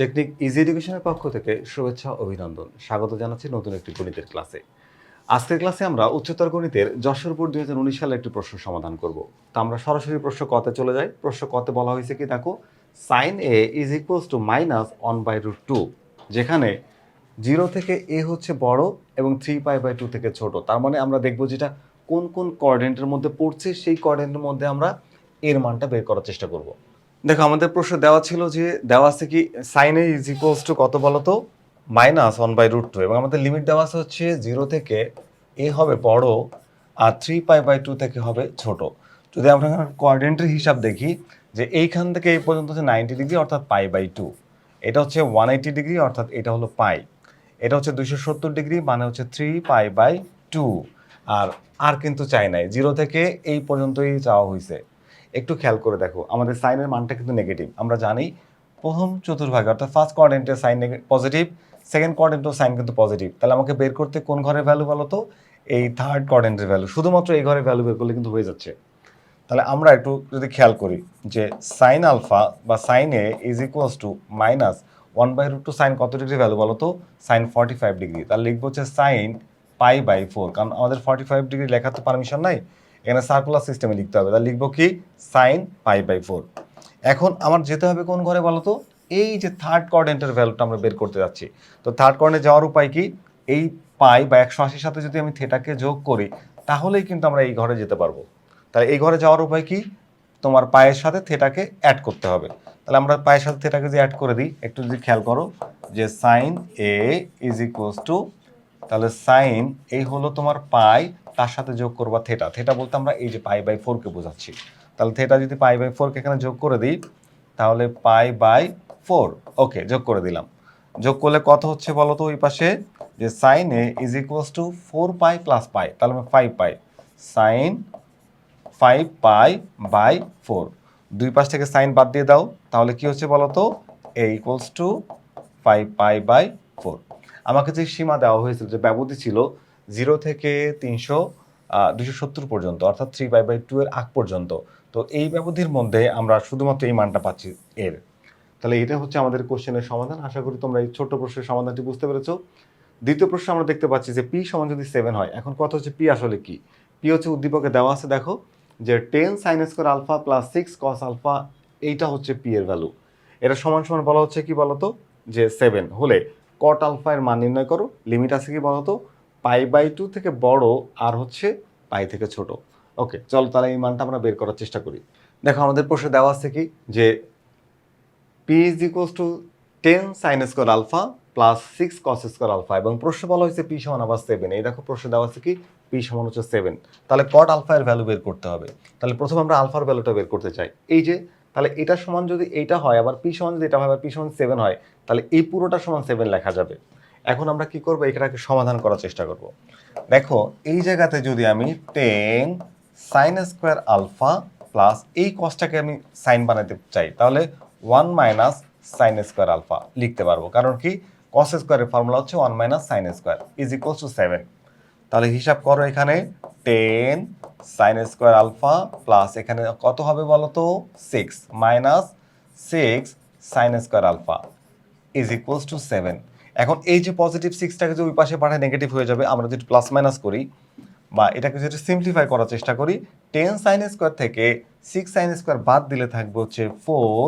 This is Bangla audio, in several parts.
টেকনিক ইজি এডুকেশনের পক্ষ থেকে শুভেচ্ছা অভিনন্দন। স্বাগত জানাচ্ছি নতুন একটি গণিতের ক্লাসে। আজকের ক্লাসে আমরা উচ্চতর গণিতের যশোরপুর দুই হাজার উনিশ সালে একটি প্রশ্ন সমাধান করব। তা আমরা সরাসরি প্রশ্ন কতে চলে যাই। প্রশ্ন কতে বলা হয়েছে কি, দেখো sine A is equals to minus one by root two যেখানে জিরো থেকে এ হচ্ছে বড় এবং থ্রি পাই বাই টু থেকে ছোট। তার মানে আমরা দেখব যেটা কোন কোন কোঅর্ডিনেটের মধ্যে পড়ছে, সেই কর্ডেন্টের মধ্যে আমরা এর মানটা বের করার চেষ্টা করব। দেখো, আমাদের প্রশ্ন দেওয়া ছিল যে, দেওয়া আছে কি sine A is equals to কত বলো তো? Minus one by root two এবং আমাদের লিমিট দেওয়া আছে হচ্ছে জিরো থেকে এ হবে বড় আর থ্রি পাই বাই টু থেকে হবে ছোট। যদি আমরা কোঅর্ডিনেটের হিসাব দেখি, যে এইখান থেকে এই পর্যন্ত হচ্ছে নাইনটি ডিগ্রি অর্থাৎ পাই বাই টু এটা হচ্ছে ওয়ান এইটি ডিগ্রি অর্থাৎ এটা হলো পাই এটা হচ্ছে দুশো সত্তর ডিগ্রি মানে হচ্ছে থ্রি পাই বাই টু আর আর কিন্তু চাই নাই। জিরো থেকে এই পর্যন্তই চাওয়া হয়েছে একটু খেয়াল করে দেখো, আমাদের সাইনের মানটা কিন্তু নেগেটিভ আমরা জানি প্রথম চতুর্ভাগে, অর্থাৎ ফার্স্ট কোয়ার্ডেন্টের সাইন পজিটিভ সেকেন্ড কোয়ার্ডেন্টের সাইন কিন্তু পজিটিভ তাহলে আমাকে বের করতে কোন ঘরের ভ্যালু বলো তো? এই থার্ড কোয়ার্ডেন্টের ভ্যালু শুধুমাত্র এই ঘরের ভ্যালু বের করলে কিন্তু হয়ে যাচ্ছে। তাহলে আমরা একটু যদি খেয়াল করি যে সাইন আলফা বা sine A is equals to minus one by root two sine কত ডিগ্রি ভ্যালু বলো তো? সাইন ফর্টি ফাইভ ডিগ্রি তাহলে লিখব হচ্ছে সাইন পাই বাই ফোর কারণ আমাদের ফর্টি ফাইভ ডিগ্রি লেখার তো পারমিশন নাই। এখানে সার্কুলার সিস্টেমে লিখতে হবে। তাহলে লিখব কি? সাইন পাই বাই ফোর এখন আমার যেতে হবে কোন ঘরে বলো তো? এই যে থার্ড কোঅর্ডিনেটের ভ্যালুটা আমরা বের করতে যাচ্ছি। তো থার্ড কোঅর্ডিনেট যাওয়ার উপায় কি? এই পাই বা একশো আশির সাথে যদি আমি থেটাকে যোগ করি, তাহলেই কিন্তু আমরা এই ঘরে যেতে পারব। তাহলে এই ঘরে যাওয়ার উপায় কি? তোমার পায়ের সাথে থেটাকে অ্যাড করতে হবে। তাহলে আমরা পায়ের সাথে থেটাকে যদি অ্যাড করে দিই, একটু যদি খেয়াল করো যে sine A is equals to তাহলে সাইন এই হলো তোমার পাই তার সাথে যোগ করবা থেটা থেটা বলতে আমরা এই যে পাই বাই ফোরকে বোঝাচ্ছি। তাহলে থেটা যদি পাই বাই ফোরকে এখানে যোগ করে দিই, তাহলে পাই বাই ফোর ওকে যোগ করে দিলাম। যোগ করলে কত হচ্ছে বলো তো ওই পাশে? যে sine A is equals to four pi plus pi তাহলে আমি five pi. Sine five pi by four দুই পাশ থেকে সাইন বাদ দিয়ে দাও। তাহলে কি হচ্ছে বলো তো? A equals to five pi by four আমাকে যে সীমা দেওয়া হয়েছিল, যে ব্যবধি ছিল জিরো থেকে তিনশো দুশো সত্তর পর্যন্ত, অর্থাৎ থ্রি বাই বাই টু এর আগ পর্যন্ত। তো এই ব্যবধির মধ্যে আমরা শুধুমাত্র এই মানটা পাচ্ছি এর। তাহলে এটা হচ্ছে আমাদের কোশ্চেনের সমাধান। আশা করি তোমরা এই ছোট্ট প্রশ্নের সমাধানটি বুঝতে পেরেছ। দ্বিতীয় প্রশ্ন আমরা দেখতে পাচ্ছি যে পি সমান যদি সেভেন হয়, এখন কথা হচ্ছে পি আসলে কি? পি হচ্ছে উদ্দীপকে দেওয়া আছে, দেখো, যে ten sine square alpha plus six cos alpha এইটা হচ্ছে পি এর ভ্যালু এটা সমান সমান বলা হচ্ছে কি বলতো? যে সেভেন হলে কট আলফা এর মান নির্ণয় করো লিমিট আছে কি বলতো? পাই বাই টু থেকে বড় আর হচ্ছে পাই থেকে ছোট। ওকে, চলো তাহলে এই মানটা আমরা বের করার চেষ্টা করি। দেখো, আমাদের প্রশ্নে দেওয়া আছে কি? যে P is equals to ten sine square alpha plus six cos square alpha এবং প্রশ্ন বলা হয়েছে পি সমান আবার সেভেন এই দেখো, প্রশ্ন দেওয়া আছে কি? পি সমান হচ্ছে সেভেন তাহলে কট আলফা এর ভ্যালু বের করতে হবে। তাহলে প্রথম আমরা আলফার ভ্যালুটা বের করতে চাই। এই যে, তাহলে এটা সমান যদি এইটা হয়, আবার পি সমান যদি এটা হয়, আবার পি সমান সেভেন হয়, তাহলে এই পুরোটা সমান সেভেন লেখা যাবে। এখন আমরা কি করব? এটাকে সমাধান করার চেষ্টা করব। দেখো, এই জায়গাতে যদি আমি ten sine square alpha plus এই কসটাকে আমি সাইন বানাতে চাই, তাহলে one minus sine square alpha লিখতে পারব। কারণ কি? কস স্কোয়ারের ফর্মুলা হচ্ছে one minus sine square is equals to seven তাহলে হিসাব করো এখানে ten sine square alpha plus এখানে কত হবে বলো তো? Six minus six sine square alpha is equals to seven এখন এই যে পজিটিভ সিক্সটাকে যে ওই পাশে পাঠায় নেগেটিভ হয়ে যাবে, আমরা যদি প্লাস মাইনাস করি বা এটাকে যদি সিম্পলিফাই করার চেষ্টা করি টেন সাইন স্কোয়ার থেকে সিক্স সাইন স্কোয়ার বাদ দিলে থাকবে হচ্ছে ফোর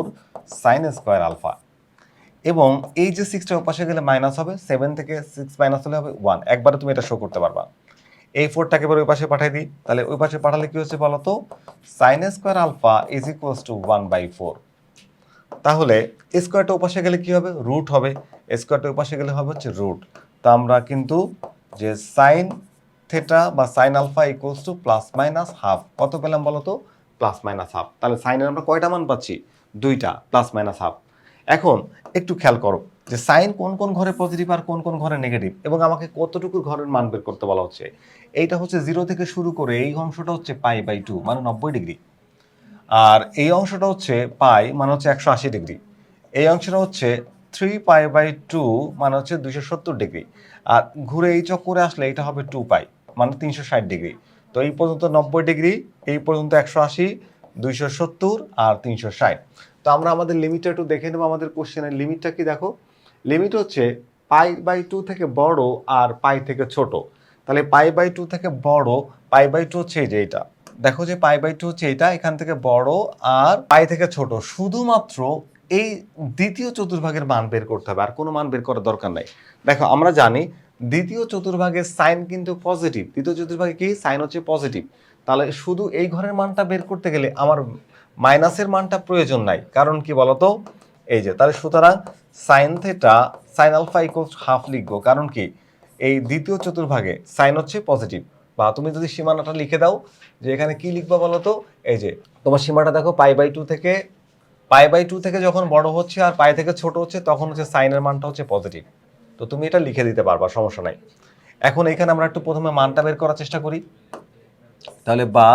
সাইন স্কোয়ার আলফা এবং এই যে সিক্সটা পাশে গেলে মাইনাস হবে সেভেন থেকে সিক্স মাইনাস হলে হবে ওয়ান একবারে তুমি এটা শো করতে পারবা। এই ফোরটাকে এবার ওই পাশে পাঠিয়ে দিই, তাহলে ওই পাশে পাঠালে কী হচ্ছে বলো তো sine square alpha is equals to one by four তাহলে স্কোয়ারটা ওপাশে গেলে কী হবে? রুট হবে। স্কোয়ারটা ওপাশে গেলে হবে হচ্ছে রুট। তা আমরা কিন্তু যে সাইন থেটা বা sine alpha equals to plus minus half কত পেলাম বলো তো প্লাস মাইনাস হাফ তাহলে সাইনের আমরা কয়টা মান পাচ্ছি? দুইটা প্লাস মাইনাস হাফ এখন একটু খেয়াল করো যে সাইন কোন কোন ঘরে পজিটিভ আর কোন কোন ঘরে নেগেটিভ এবং আমাকে কতটুকু ঘরের মান বের করতে বলা হচ্ছে? এইটা হচ্ছে জিরো থেকে শুরু করে এই অংশটা হচ্ছে পাই বাই টু মানে নব্বই ডিগ্রি আর এই অংশটা হচ্ছে পাই মানে হচ্ছে একশো আশি ডিগ্রি এই অংশটা হচ্ছে থ্রি পাই বাই টু মানে হচ্ছে দুইশো সত্তর ডিগ্রি আর ঘুরে এই চক্করে আসলে এটা হবে টু পাই মানে তিনশো ষাট ডিগ্রি তো এই পর্যন্ত নব্বই ডিগ্রি এই পর্যন্ত একশো আশি, দুইশো সত্তর আর তিনশো ষাট। তো আমরা আমাদের লিমিটটা একটু দেখে নেব, আমাদের কোশ্চেনের লিমিটটা কি দেখো? লিমিট হচ্ছে পাই বাই টু থেকে বড় আর পাই থেকে ছোট। তাহলে পাই বাই টু থেকে বড় পাই বাই টু হচ্ছে এই যে এটা দেখো যে পাই বাই টু হচ্ছে এটা এখান থেকে বড় আর পাই থেকে ছোট। শুধুমাত্র এই দ্বিতীয় চতুর্ভাগের মান বের করতে হবে, আর কোনো মান বের করার দরকার নাই। দেখো, আমরা জানি দ্বিতীয় চতুর্ভাগের সাইন কিন্তু পজিটিভ দ্বিতীয় চতুর্ভাগে কি? সাইন হচ্ছে পজিটিভ তাহলে শুধু এই ঘরের মানটা বের করতে গেলে আমার মাইনাসের মানটা প্রয়োজন নাই। কারণ কি বলতো? এই যে, তাহলে সুতরাং sine theta sine alpha equals half লিখব। কারণ কি? এই দ্বিতীয় চতুর্ভাগে সাইন হচ্ছে পজিটিভ বা তুমি যদি সীমানাটা লিখে দাও, যে এখানে কি লিখবা বলো তো এই যে, তোমার সীমাটা দেখো পাই বাই টু থেকে পাই বাই টু থেকে যখন বড় হচ্ছে আর পাই থেকে ছোট হচ্ছে, তখন হচ্ছে সাইনের মানটা হচ্ছে পজিটিভ তো তুমি এটা লিখে দিতে পারবা, সমস্যা নাই। এখন এখানে আমরা একটু প্রথমে মানটা বের করার চেষ্টা করি। তাহলে বা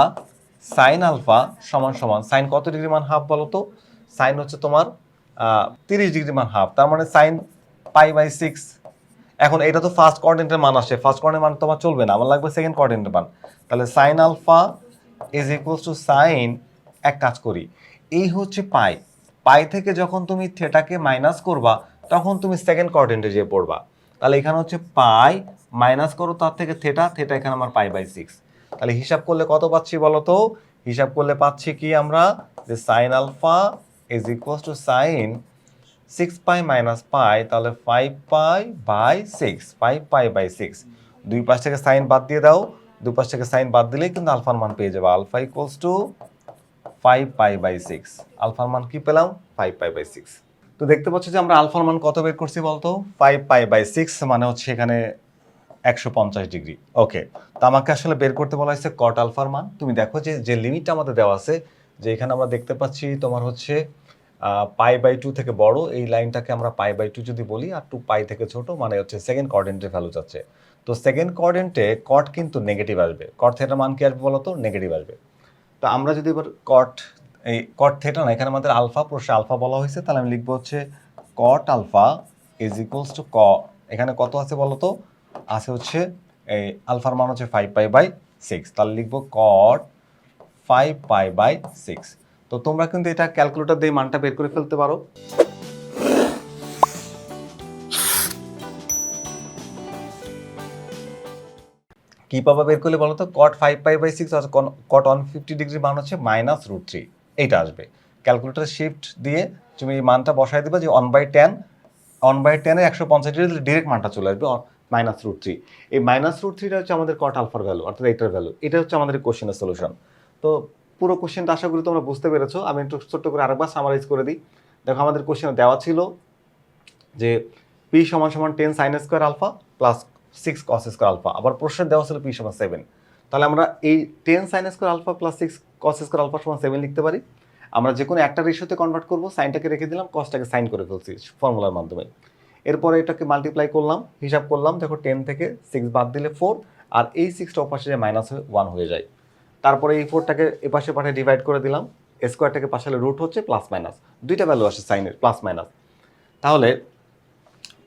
সাইন আলফা সমান সমান সাইন কত ডিগ্রি মান হাফ বলো তো? সাইন হচ্ছে তোমার তিরিশ ডিগ্রি মান হাফ তার মানে সাইন পাই বাই সিক্স এখন এটা তো ফার্স্ট কোঅর্ডিনেটের মান আসে। ফার্স্ট কোঅর্ডিনেট মান তোমার চলবে না, আমার লাগবে সেকেন্ড কোঅর্ডিনেটের মান। তাহলে sine alpha is equals to sine এক কাজ করি। এই হচ্ছে পাই। পাই থেকে যখন তুমি থেটাকে মাইনাস করবা, তখন তুমি সেকেন্ড কোঅর্ডিনেটে যেয়ে পড়বা। তাহলে এখানে হচ্ছে পাই মাইনাস করো, তার থেকে থেটা থেটা এখানে আমার পাই বাই সিক্স তাহলে হিসাব করলে কত পাচ্ছি বলো তো হিসাব করলে পাচ্ছি কি আমরা? যে sine alpha is equals to sine six pi minus pi তাহলে five pi by six five pi by six দুই পাশ থেকে সাইন বাদ দিয়ে দাও, দুই পাশ থেকে সাইন বাদ দিলেই কিন্তু আলফার মান পেয়ে যাবে। Alpha equals to five pi by six আলফার মান কি পেলাম? ফাইভ পাই বাই সিক্স তো দেখতে পাচ্ছ যে আমরা আলফার মান কত বের করছি বলতো? ফাইভ পাই বাই সিক্স মানে হচ্ছে এখানে একশো পঞ্চাশ ডিগ্রি। ওকে, তো আমাকে আসলে বের করতে বলা হয়েছে কট আলফার মান। তুমি দেখো যে যে লিমিটটা আমাদের দেওয়া আছে, যে এখানে আমরা দেখতে পাচ্ছি তোমার হচ্ছে পাই বাই টু থেকে বড়, এই লাইনটাকে আমরা পাই বাই টু যদি বলি, আর টু পাই থেকে ছোট মানে হচ্ছে সেকেন্ড কোঅর্ডিনেটের ভ্যালু যাচ্ছে। তো সেকেন্ড কোঅর্ডিনেটে কট কিন্তু নেগেটিভ আসবে। কট থেটার মান কি আসবে বলো তো নেগেটিভ আসবে। তো আমরা যদি এবার কট এই কট থেটা না, এখানে আমাদের আলফা প্রশ্নে আলফা বলা হয়েছে, তাহলে আমি লিখব হচ্ছে cot alpha is equals to ক এখানে কত আছে বলো তো আছে হচ্ছে এই আলফার মান হচ্ছে ফাইভ পাই বাই সিক্স তাহলে লিখব cot five pi by six তো তোমরা কিন্তু এটা ক্যালকুলেটর দিয়ে মানটা বের করে ফেলতে পারো। কি পাবা বের করলে বলো তো cot five pi by six cot one fifty degree মান হচ্ছে মাইনাস রুট থ্রি এইটা আসবে। ক্যালকুলেটার শিফট দিয়ে তুমি এই মানটা বসাই দিবা যে one by ten one by টেনের একশো পঞ্চাশ ডিগ্রি ডিরেক্ট মানটা চলে আসবে মাইনাস রুট থ্রি এই মাইনাস রুট থ্রিটা হচ্ছে আমাদের কট আলফার ভ্যালু অর্থাৎ এইটার ভ্যালু এটা হচ্ছে আমাদের কোশ্চেনের সলিউশন তো পুরো কোশ্চেনটা আশা করি তোমরা বুঝতে পেরেছ। আমি একটু ছোট্ট করে আরেকবার সামারাইজ করে দিই। দেখো আমাদের কোশ্চেনে দেওয়া ছিল যে পি সমান সমান ten sine square alpha plus six cos square alpha আবার প্রশ্নের দেওয়া ছিল পি সমান সেভেন তাহলে আমরা এই ten sine square alpha plus six cos square alpha সমান সেভেন লিখতে পারি। আমরা যে কোনো একটা রেশিওতে কনভার্ট করব সাইনটাকে রেখে দিলাম কসটাকে সাইন করে ফেলছি ফর্মুলার মাধ্যমে। এরপরে এটাকে মাল্টিপ্লাই করলাম, হিসাব করলাম, দেখো টেন থেকে সিক্স বাদ দিলে ফোর আর এই সিক্সটা ওপাশে মাইনাস হয়ে ওয়ান হয়ে যায়। তারপরে এই ফোরটাকে এপাশে পাঠে ডিভাইড করে দিলাম স্কোয়ারটাকে পাশালে রুট হচ্ছে প্লাস মাইনাস দুইটা ভ্যালু আসে সাইনের প্লাস মাইনাস তাহলে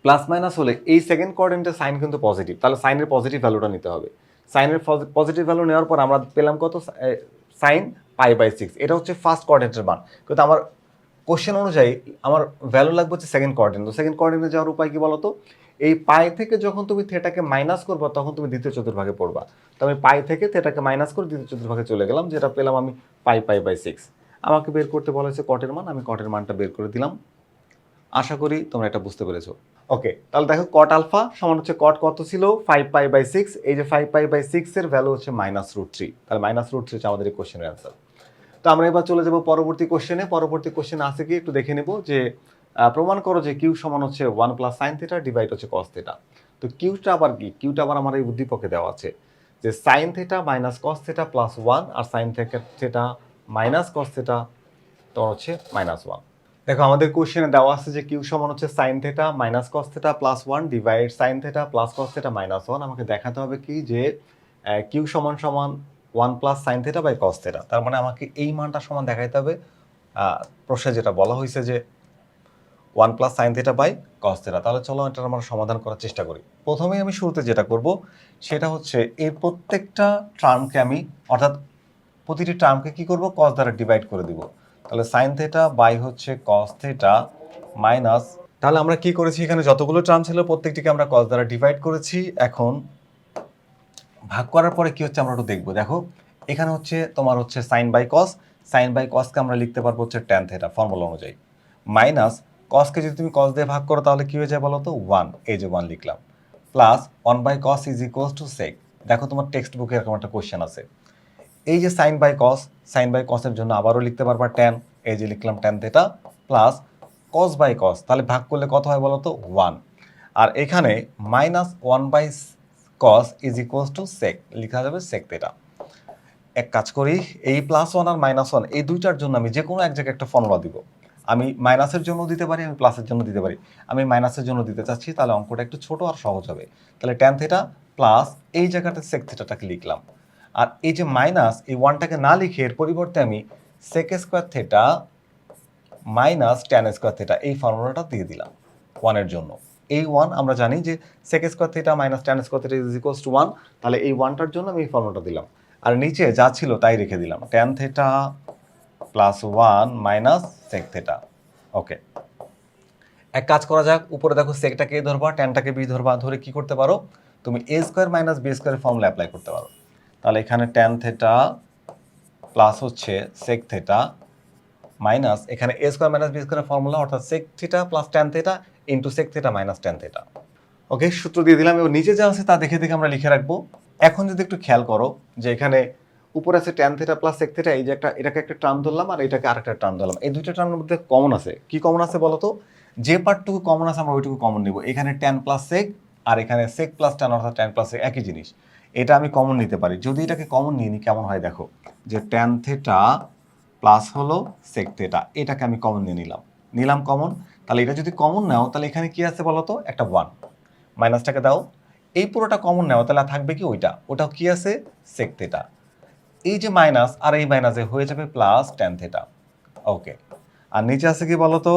প্লাস মাইনাস হলে এই সেকেন্ড কোঅর্ডিনেটের সাইন কিন্তু পজিটিভ তাহলে সাইনের পজিটিভ ভ্যালুটা নিতে হবে। সাইনের পজিটিভ ভ্যালু নেওয়ার পর আমরা পেলাম কত? সাইন পাই বাই সিক্স এটা হচ্ছে ফার্স্ট কোঅর্ডিনেটের মান। কিন্তু আমার কোশ্চেন অনুযায়ী আমার ভ্যালু লাগবে হচ্ছে সেকেন্ড কোঅর্ডিনেট তো সেকেন্ড কোঅর্ডিনেট যাওয়ার উপায় কি বলতো? এই পাই থেকে যখন তুমি থেটাকে মাইনাস করবা, তখন তুমি দ্বিতীয় চতুর্ভাগে পড়বা। তো আমি পাই থেকে থেটাকে মাইনাস করে দ্বিতীয় চতুর্ভাগে চলে গেলাম, যেটা পেলাম আমি পাই পাই বাই সিক্স আমাকে বের করতে বলা হয়েছে কটের মান। আমি কটের মানটা বের করে দিলাম। আশা করি তোমরা এটা বুঝতে পেরেছ। ওকে তাহলে দেখো কট আলফা সমান হচ্ছে কট কত ছিল? ফাইভ পাই বাই সিক্স এই যে ফাইভ পাই বাই সিক্স এর ভ্যালু হচ্ছে মাইনাস রুট থ্রি তাহলে মাইনাস রুট থ্রি হচ্ছে আমাদের এই কোশ্চেনের অ্যান্সার তো আমরা এবার চলে যাব পরবর্তী কোশ্চেনে পরবর্তী কোশ্চেন আছে কি? একটু দেখে নেব যে প্রমাণ করো যে কিউ সমান হচ্ছে one plus sine theta divide হচ্ছে কস থেটা তো কিউটা আবার কি? কিউটা আবার আমার এই উদ্দীপকে দেওয়া আছে যে sine theta minus cos theta plus one আর sine theta minus cos theta তোমার হচ্ছে মাইনাস ওয়ান দেখো, আমাদের কোশ্চেনে দেওয়া আছে যে কিউ সমান হচ্ছে sine theta minus cos theta plus one divide sine theta plus cos theta minus one আমাকে দেখাতে হবে কি যে কিউ সমান সমান one plus sine theta by cos theta তার মানে আমাকে এই মানটা সমান দেখাইতে হবে। প্রশ্নে যেটা বলা হয়েছে যে one plus sine theta by cos theta তাহলে চলো এটা আমরা সমাধান করার চেষ্টা করি। প্রথমেই আমি শুরুতে যেটা করব, সেটা হচ্ছে এই প্রত্যেকটা টার্মকে আমি, অর্থাৎ প্রতিটি টার্মকে কি করব? কস দ্বারা ডিভাইড করে দিব। তাহলে সাইন থেটা বাই হচ্ছে কস থেটা মাইনাস তাহলে আমরা কি করেছি? এখানে যতগুলো টার্ম ছিল প্রত্যেকটিকে আমরা কস দ্বারা ডিভাইড করেছি। এখন ভাগ করার পরে কি হচ্ছে আমরা একটু দেখব। দেখো, এখানে হচ্ছে তোমার হচ্ছে sine by cos sine by কসকে আমরা লিখতে পারব হচ্ছে ট্যান থেটা ফর্মুলা অনুযায়ী। মাইনাস কসকে যদি তুমি কস দিয়ে ভাগ করো, তাহলে কি হয়ে যায় বলো তো? ওয়ান এই যে ওয়ান লিখলাম। Plus one by cos is equals to sec দেখো তোমার টেক্সট বুকে এরকম একটা কোয়েশ্চেন আছে। এই যে sine by cos sine by কসের জন্য আবারও লিখতে পারবা ট্যান এই যে লিখলাম tan theta plus cos by cos তাহলে ভাগ করলে কত হয় বলো তো ওয়ান আর এখানে minus one by cos is equals to sec লেখা যাবে সেক থেটা এক কাজ করি, এই প্লাস ওয়ান আর মাইনাস ওয়ান এই দুইটার জন্য আমি যে কোনো এক জায়গায় একটা ফর্মুলা দিব। আমি মাইনাসের জন্য দিতে পারি, আমি প্লাসের জন্য দিতে পারি। আমি মাইনাসের জন্য দিতে চাচ্ছি, তাহলে অঙ্কটা একটু ছোট আর সহজ হবে। তাহলে ট্যান থেটা প্লাস এই জায়গাতে সেক থেটাটাকে লিখলাম। আর এই যে মাইনাস এই ওয়ানটাকে না লিখে এর পরিবর্তে আমি sec square theta minus tan square theta এই ফর্মুলাটা দিয়ে দিলাম ওয়ানের জন্য। এই ওয়ান আমরা জানি যে sec square theta minus tan square theta is equals to one তাহলে এই ওয়ানটার জন্য আমি এই ফর্মুলাটা দিলাম। আর নিচে যা ছিল তাই রেখে দিলাম। Tan theta plus one minus sec theta okay এক কাজ করা যাক, উপরে দেখো সেকটাকে এ ধরবা ট্যানটাকে বি ধরবা, ধরে কি করতে পারো? তুমি এ স্কোয়ার মাইনাস বি স্কোয়ারের ফর্মুলা অ্যাপ্লাই করতে পারো। তাহলে এখানে ট্যান থেটা প্লাস হচ্ছে সেক থেটা মাইনাস এখানে এ স্কোয়ার মাইনাস বি স্কোয়ারের ফর্মুলা অর্থাৎ sec theta plus tan theta into sec theta minus tan theta okay সূত্র দিয়ে দিলাম এবং নিচে যা আছে তা দেখে দেখে আমরা লিখে রাখব। এখন যদি একটু খেয়াল করো যে এখানে উপরে আছে tan theta plus sec theta এই যে একটা, এটাকে একটা টার্ম ধরলাম আর এটাকে আরেকটা টার্ম ধরলাম। এই দুইটা টার্মের মধ্যে কমন আছে। কি কমন আছে বলো তো যে পার্টটুকু কমন আছে আমরা ওইটুকু কমন নিব। এখানে ট্যান প্লাস সেক আর এখানে সেক প্লাস ট্যান অর্থাৎ ট্যান প্লাস সেক একই জিনিস। এটা আমি কমন নিতে পারি। যদি এটাকে কমন নিয়ে নিই কেমন হয় দেখো? যে ট্যান থেটা প্লাস হলো সেক থেটা এটাকে আমি কমন নিয়ে নিলাম। নিলাম কমন তাহলে এটা যদি কমন নাও, তাহলে এখানে কি আছে বলো তো? একটা ওয়ান মাইনাসটাকে দাও। এই পুরোটা কমন নাও, তাহলে থাকবে কি ওইটা? ওটাও কি আছে? সেক থেটা এই যে মাইনাস আর এই মাইনাসে হয়ে যাবে প্লাস ট্যান থেটা ওকে আর নিচে আছে কি বলো তো?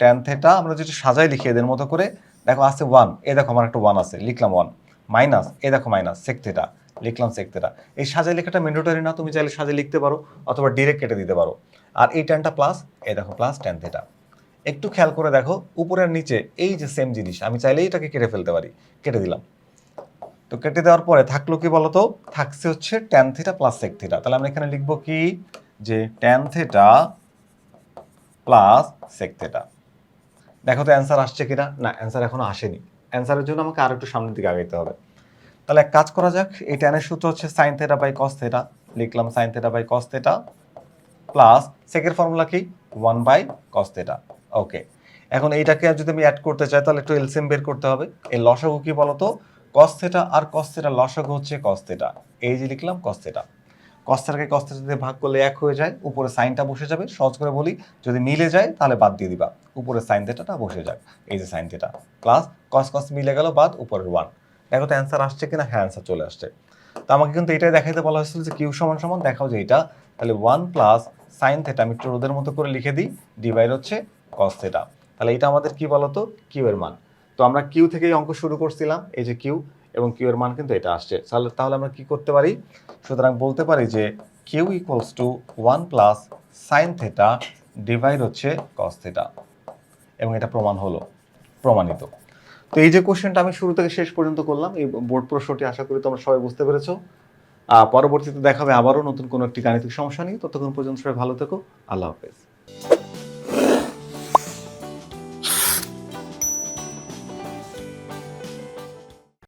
ট্যান থেটা আমরা যেটা সাজাই লিখি এদের মতো করে, দেখো আছে ওয়ান এ দেখো আমার একটা ওয়ান আছে, লিখলাম ওয়ান মাইনাস এ দেখো মাইনাস সেক থেটা লিখলাম সেক থেটা এই সাজে লেখাটা ম্যান্ডেটরি না, তুমি চাইলে সাজে লিখতে পারো, অথবা ডিরেক্ট কেটে দিতে পারো। আর এই ট্যানটা প্লাস এ দেখো প্লাস ট্যান থেটা একটু খেয়াল করে দেখো উপরের নিচে এই যে সেম জিনিস, আমি চাইলেই এটাকে কেটে ফেলতে পারি, কেটে দিলাম। তো কেটে দেওয়ার পরে থাকল কি বলতো? থাকছে হচ্ছে tan theta plus sec theta তাহলে আমরা এখানে লিখব কি? যে tan theta plus sec theta দেখো তো অ্যান্সার আসছে কিনা? না অ্যান্সার এখনও আসেনি। অ্যান্সারের জন্য আমাকে আরও একটু সামনের দিকে আগাইতে হবে। তাহলে এক কাজ করা যাক, এই ট্যানের সূত্র হচ্ছে sine theta by cos theta লিখলাম sine theta by cos theta plus সেকের formula কি? One by cos theta okay এখন এইটাকে যদি আমি অ্যাড করতে চাই, তাহলে একটু এলসিএম বের করতে হবে। এই লসাগু কি বলতো? কস থেটা আর কস থেটা লসাগু হচ্ছে কস থেটা এই যে লিখলাম কস থেটা কস থেটাকে কস থেটা দিয়ে ভাগ করলে এক হয়ে যায়, উপরে সাইনটা বসে যাবে। সহজ করে বলি, যদি মিলে যায়, তাহলে বাদ দিয়ে দিবা। উপরে সাইন থেটাটা বসে যাক, এই যে sine theta. Plus cos cos মিলে গেল, বাদ, উপরের ওয়ান। দেখো তো অ্যান্সার আসছে কিনা? হ্যাঁ অ্যান্সার চলে আসছে। তো আমাকে কিন্তু এটাই দেখাইতে বলা হয়েছিল যে কিউ সমান সমান, দেখাও যে এটা। তাহলে ওয়ান প্লাস সাইন থেটা, আমি একটু রোদের মতো করে লিখে দিই, ডিভাইড হচ্ছে কস থেটা। তাহলে এটা আমাদের কি বলতো? কিউ এর মান। তো আমরা কিউ থেকেই অঙ্ক শুরু করছিলাম, এই যে কিউ। এবং কিউ এর মান কিন্তু এটা আসছে। তাহলে তাহলে আমরা কি করতে পারি? সুতরাং বলতে পারি যে Q equals to one plus sine theta divide হচ্ছে কস থেটা এবং এটা প্রমাণ হলো, প্রমাণিত। তো এই যে কোশ্চেনটা আমি শুরু থেকে শেষ পর্যন্ত করলাম, এই বোর্ড প্রশ্নটি আশা করি তোমরা সবাই বুঝতে পেরেছ। পরবর্তীতে দেখাবে আবারও নতুন কোনো একটি গাণিতিক সমস্যা নিয়ে। ততক্ষণ পর্যন্ত সবাই ভালো থেকো। আল্লাহ হাফেজ।